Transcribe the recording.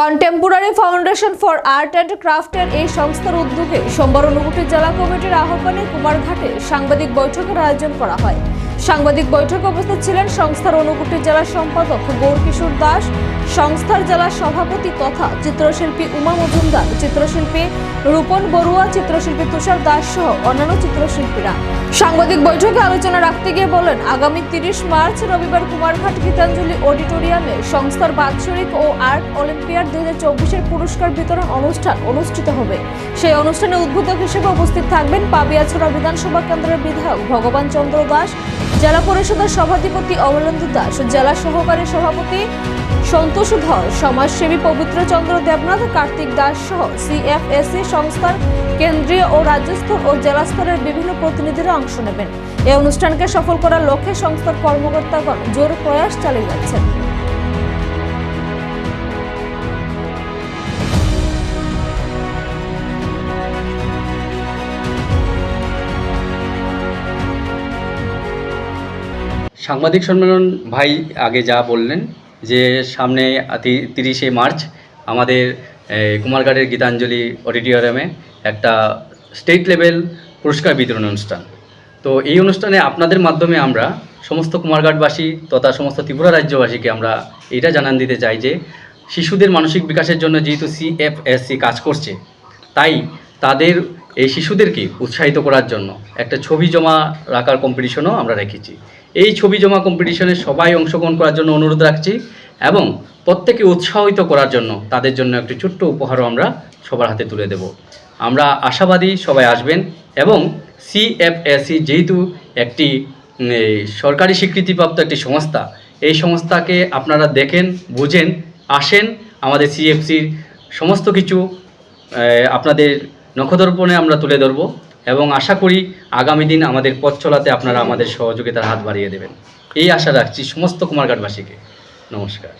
Contemporary foundation for art and ক্রাফটের এই সংস্থার উদ্যোগে সোমবার অনুগুটি জেলা কমিটির আহ্বানে কুমারঘাটে সাংবাদিক বৈঠকের আয়োজন করা হয়। সাংবাদিক বৈঠকে উপস্থিত ছিলেন সংস্থার অনুগুটি জেলা সম্পাদক গৌরকিশোর দাস, সংস্থার জেলা সভাপতি তথা চিত্রশিল্পী উমা মজুমদার, চিত্রশিল্পী রূপন বড়ুয়া, চিত্রশিল্পী তুষার দাস সহ অন্যান্য চিত্রশিল্পীরা। সাংবাদিক বৈঠকে আলোচনা রাখতে গিয়ে বলেন, আগামী তিরিশ মার্চ রবিবার কুমারঘাট গীতাঞ্জলি অডিটোরিয়ামে সংস্থার বাৎসরিক ও আর্ট অলিম্পিয়াড দুই হাজার পুরস্কার বিতরণ অনুষ্ঠান অনুষ্ঠিত হবে। সেই অনুষ্ঠানে উদ্বোধক হিসেবে উপস্থিত থাকবেন পাবিয়াছড়া বিধানসভা কেন্দ্রের বিধায়ক ভগবান চন্দ্র দাস জেলা পরিষদের সভাধিপতি অমলেন্দু দাস জেলা সহকারী সভাপতি সন্তোষ ধর, সমাজসেবী পবিত্র চন্দ্র দেবনাথ, কার্তিক দাস সহ সিএফএসি সংস্থার কেন্দ্রীয় ও রাজ্যস্তর ও জেলা স্তরের বিভিন্ন প্রতিনিধিরা অংশ নেবেন। এই অনুষ্ঠানকে সফল করার লক্ষ্যে সংস্থার কর্মকর্তাগণ জোর প্রয়াস চালিয়ে যাচ্ছেন। সাংবাদিক সম্মেলন ভাই আগে যা বললেন যে সামনে তিরিশে মার্চ আমাদের কুমারঘাটের গীতাঞ্জলি অডিটোরিয়ামে একটা স্টেট লেভেল পুরস্কার বিতরণ অনুষ্ঠান। তো এই অনুষ্ঠানে আপনাদের মাধ্যমে আমরা সমস্ত কুমারঘাটবাসী তথা সমস্ত ত্রিপুরা রাজ্যবাসীকে আমরা এটা জানান দিতে চাই যে শিশুদের মানসিক বিকাশের জন্য যেহেতু সিএফএসসি কাজ করছে, তাই তাদের এই শিশুদেরকে উৎসাহিত করার জন্য? একটা ছবি জমা রাখার কম্পিটিশনও আমরা রেখেছি। এই ছবি জমা কম্পিটিশনে সবাই অংশগ্রহণ করার জন্য অনুরোধ রাখছি এবং প্রত্যেকে উৎসাহিত করার জন্য তাদের জন্য একটি ছোট্ট উপহারও আমরা সবার হাতে তুলে দেব। আমরা আশাবাদী সবাই আসবেন এবং সিএফএসি যেহেতু একটি সরকারি স্বীকৃতিপ্রাপ্ত একটি সংস্থা, এই সংস্থাকে আপনারা দেখেন, বুঝেন, আসেন, আমাদের সিএফসির সমস্ত কিছু আপনাদের নখদর্পণে আমরা তুলে ধরব এবং আশা করি আগামী দিন আমাদের পথ চলাতে আপনারা আমাদের সহযোগিতার হাত বাড়িয়ে দেবেন। এই আশা রাখছি সমস্ত কুমারঘাটবাসীকে। নমস্কার।